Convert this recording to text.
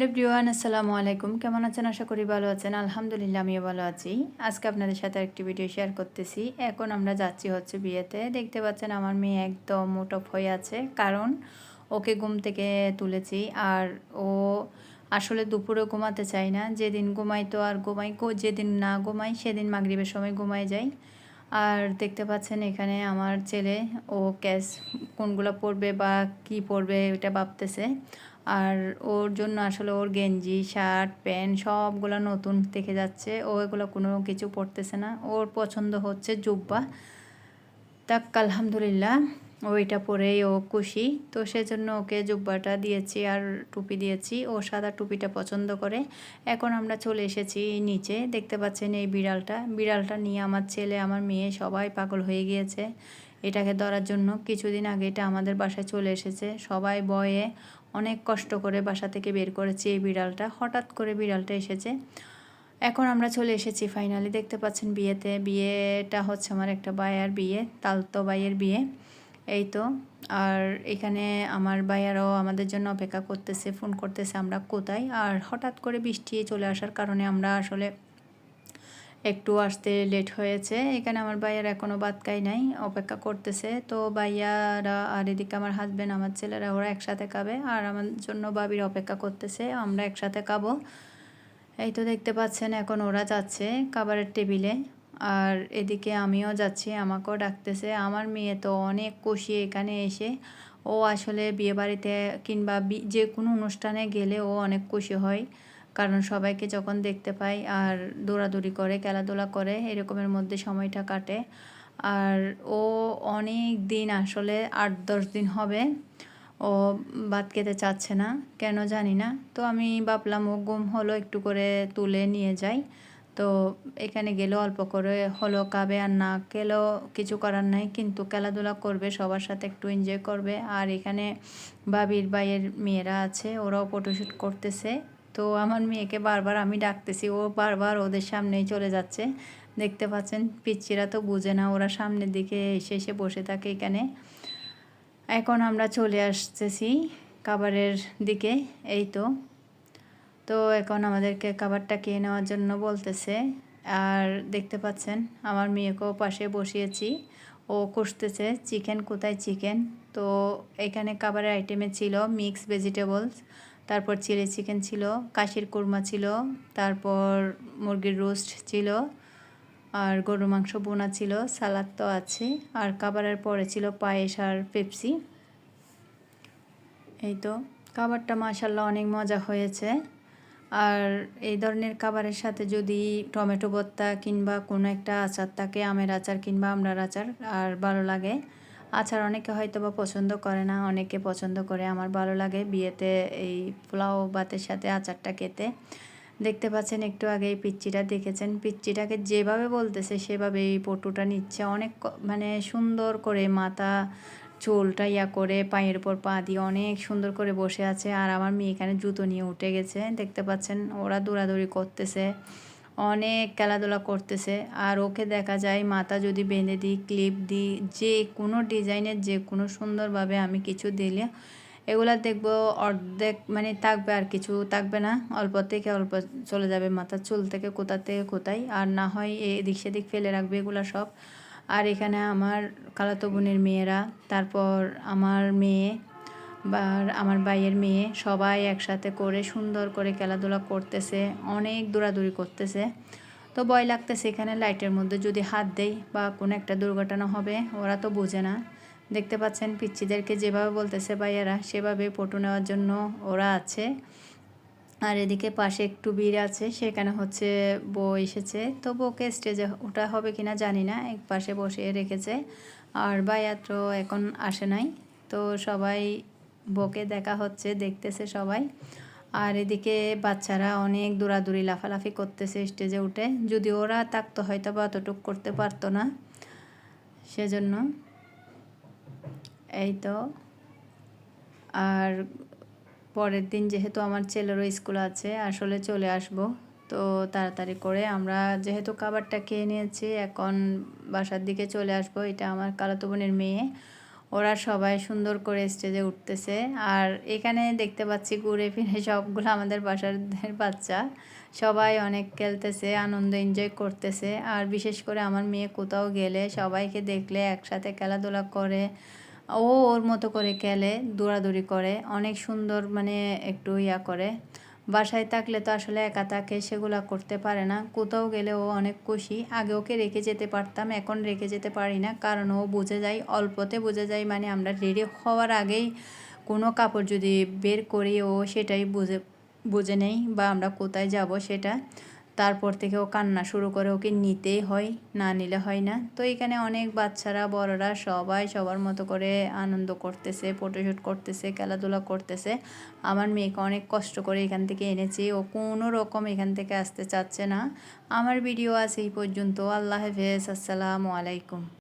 Hello ব্রিওয়ান আসসালামু আলাইকুম। কেমন আছেন? আশা করি ভালো আছেন। আলহামদুলিল্লাহ, আমিও ভালো আছি। আজকে আপনাদের সাথে একটি ভিডিও শেয়ার করতেছি। এখন আমরা যাচ্ছি হচ্ছে বিয়েতে। দেখতে পাচ্ছেন, আমার মেয়ে একদম মোটপ হয়ে আছে। কারণ ওকে ঘুম থেকে তুলেছি। আর ও আসলে দুপুরে ঘুমাতে চাই না। যেদিন ঘুমাই তো আর ঘুমাই যেদিন না ঘুমাই সেদিন মাগরিবের সময় ঘুমাই যাই। আর দেখতে পাচ্ছেন, এখানে আমার ছেলে, ও ক্যাশ কোনগুলো পড়বে বা কি পড়বে এটা ভাবতেছে। আর ওর জন্য আসলে ওর গেঞ্জি, শার্ট, প্যান্ট সবগুলো নতুন থেকে যাচ্ছে। ও এগুলো কোনো কিছু পরতেছে না। ওর পছন্দ হচ্ছে জুব্বা। তাক, আলহামদুলিল্লাহ ওইটা পরেই ও খুশি। তো সেজন্য ওকে জুব্বাটা দিয়েছি আর টুপি দিয়েছি। ও সাদা টুপিটা পছন্দ করে। এখন আমরা চলে এসেছি নিচে। দেখতে পাচ্ছেন এই বিড়ালটা। বিড়ালটা নিয়ে আমার ছেলে, আমার মেয়ে সবাই পাগল হয়ে গিয়েছে। এটাকে ধরার জন্য কিছুদিন আগে এটা আমাদের বাসায় চলে এসেছে। সবাই বয়ে অনেক কষ্ট করে বাসা থেকে বের করেছি এই বিড়ালটা। হঠাৎ করে বিড়ালটা এসেছে। এখন আমরা চলে এসেছি ফাইনালি দেখতে পাচ্ছেন বিয়েতে। বিয়েটা হচ্ছে আমার একটা বায়ার বিয়ে, তালতো বাইয়ের বিয়ে। এই তো। আর এখানে আমার ভাইয়ারাও আমাদের জন্য অপেক্ষা করতেছে, ফোন করতেছে, আমরা কোথায়? আর হঠাৎ করে বৃষ্টি চলে আসার কারণে আমরা আসলে একটু আসতে লেট হয়েছে। এখানে আমার ভাইয়ার এখনও খাই নাই, অপেক্ষা করতেছে। তো ভাইয়ারা আর এদিকে আমার হাজব্যান্ড আমার ছেলেরা, ওরা একসাথে খাবে আর আমার জন্য বাবির অপেক্ষা করতেছে, আমরা একসাথে খাব। এই তো দেখতে পাচ্ছেন, এখন ওরা যাচ্ছে খাবারের টেবিলে আর এদিকে আমিও যাচ্ছি, আমাকেও ডাকতেছে। আমার মেয়ে তো অনেক খুশি এখানে এসে। ও আসলে বিয়েবাড়িতে কিংবা যে কোনো অনুষ্ঠানে গেলে ও অনেক খুশি হয়। কারণ সবাইকে যখন দেখতে পাই আর দৌড়াদৌড়ি করে, খেলাধুলা করে, এরকমের মধ্যে সময়টা কাটে। আর ও অনেক দিন আসলে আট, দশ দিন হবে, ও ভাত খেতে চাচ্ছে না, কেন জানি না। তো আমি ভাবলাম, ও গুম হলো একটু করে তুলে নিয়ে যাই। তো এখানে গেলে অল্প করে হলো কাবে আর না খেলেও কিছু করার নাই, কিন্তু খেলাধুলা করবে, সবার সাথে একটু এনজয় করবে। আর এখানে বাবির বাইয়ের মেয়েরা আছে, ওরাও ফটোশ্যুট করতেছে। তো আমার মেয়েকে বারবার আমি ডাকতেছি, ও বারবার ওদের সামনেই চলে যাচ্ছে। দেখতে পাচ্ছেন পিচ্ছিরা তো বুঝে না, ওরা সামনের দিকে এসে এসে বসে থাকে এখানে। এখন আমরা চলে আসতেছি খাবারের দিকে, এই তো। তো এখন আমাদেরকে খাবারটা খেয়ে নেওয়ার জন্য বলতেছে, আর দেখতে পাচ্ছেন, আমার মেয়েকেও পাশে বসিয়েছি। ও কষতেছে, চিকেন, কোথায় চিকেন? তো এখানে খাবারের আইটেমে ছিল মিক্স ভেজিটেবলস তারপর চিলি চিকেন ছিল, কাশির কুরমা ছিল, তারপর মুরগির রোস্ট ছিল, আর গরু মাংস বোনা ছিল, সালাদ তো আছে, আর খাবারের পরে ছিল পায়েস আর পেপসি। এই তো, খাবারটা মাসাল্লাহ অনেক মজা হয়েছে। আর এই ধরনের খাবারের সাথে যদি টমেটো ভর্তা কিংবা কোনো একটা আচার থাকে, আমের আচার কিংবা আমড়ার আচার, আর ভালো লাগে। আচার অনেকে হয়তো বা পছন্দ করে না, অনেকে পছন্দ করে, আমার ভালো লাগে বিয়েতে এই পোলাও ভাতের সাথে আচারটা খেতে। দেখতে পাচ্ছেন, একটু আগে এই পিচ্চিটা দেখেছেন, পিচ্চিটাকে যেভাবে বলতেছে, সেভাবে এই পটুটা নিচ্ছে। অনেক মানে সুন্দর করে মাথা চুলটা ইয়া করে, পায়ের উপর পা দিয়ে অনেক সুন্দর করে বসে আছে। আর আমার মেয়ে এখানে জুতো নিয়ে উঠে গেছে, দেখতে পাচ্ছেন, ওরা দৌড়াদৌড়ি করতেছে। অনেক খেলাধুলা করতেছে। আর ওকে দেখা যায় মাথা যদি বেঁধে দিই ক্লিপ দিই, যে কোনো ডিজাইনের, যে কোনো সুন্দরভাবে আমি কিছু দিলে এগুলা দেখব অর্ধেক মানে থাকবে আর কিছু থাকবে না। অল্প থেকে অল্প চলে যাবে মাথার চুল থেকে কোথা থেকে কোথায়। আর না হয় এদিক সেদিক ফেলে রাখবে এগুলো সব। আর এখানে আমার খালাতো বোনের মেয়েরা, তারপর আমার মেয়ে বা আমার ভাইয়ের মেয়ে সবাই একসাথে করে সুন্দর করে খেলাধুলা করতেছে, অনেক দৌড়াদৌড়ি করতেছে। তো ভয় লাগতেছে এখানে লাইটের মধ্যে যদি হাত দেই বা কোনো একটা দুর্ঘটনা হবে, ওরা তো বোঝে না। দেখতে পাচ্ছেন পিচ্ছিদেরকে যেভাবে বলতেছে ভাইয়ারা, সেভাবে ফটো নেওয়ার জন্য ওরা আছে। আর এদিকে পাশে একটু ভিড় আছে, সেখানে হচ্ছে বউ এসেছে। তো বউকে স্টেজে ওটা হবে কিনা জানি না এক পাশে বসে রেখেছে। আর ভাইয়া তো এখন আসে নাই। তো সবাই বউকে দেখা হচ্ছে, দেখতেছে সবাই। আর এদিকে বাচ্চারা অনেক দৌড়াদৌড়ি, লাফালাফি করতেছে স্টেজে উঠে। যদি ওরা থাকতো হয়তো বা অতটুক করতে পারতো না, সেজন্য। এই তো। আর পরের দিন যেহেতু আমার ছেলেরও স্কুল আছে, আসলে চলে আসব। তো তাড়াতাড়ি করে আমরা যেহেতু খাবারটা খেয়ে নিয়েছি, এখন বাসার দিকে চলে আসব। এটা আমার কালাতো বোনের মেয়ে। ওরা সবাই সুন্দর করে স্টেজে উঠতেছে। আর এখানে দেখতে পাচ্ছি ঘুরে ফিরে সবগুলো আমাদের বাসার বাচ্চা। সবাই অনেক খেলতেছে, আনন্দ এনজয় করতেছে। আর বিশেষ করে আমার মেয়ে কোথাও গেলে সবাইকে দেখলে একসাথে খেলাধুলা করে। ও ওর মতো করে খেলে, দৌড়াদৌড়ি করে। অনেক সুন্দর মানে একটু ইয়া করে। বাসায় থাকলে তো আসলে একা থাকে, সেগুলো করতে পারে না। কোথাও গেলে ও অনেক খুশি। আগে ওকে রেখে যেতে পারতাম, এখন রেখে যেতে পারি না, কারণ ও বুঝে যায়, অল্পতে বুঝে যায় মানে আমরা রেডি হওয়ার আগেই কোনো কাপড় যদি বের করি, ও সেটাই বুঝে বুঝে নেই, বা আমরা কোথায় যাব সেটা। তারপর থেকে ও কান্না শুরু করে ওকে নিতেই হয়, না নিলে হয় না। তো এখানে অনেক বাচ্চারা, বড়রা সবাই সবার মতো করে আনন্দ করতেছে ফটোশ্যুট করতেছে, খেলাধুলা করতেছে। আমার মেয়েকে অনেক কষ্ট করে এখান থেকে এনেছি, ও কোনো রকম এখান থেকে আসতে চাচ্ছে না। আমার ভিডিও আছে এই পর্যন্ত। আল্লাহ হাফেজ, আসসালামু আলাইকুম।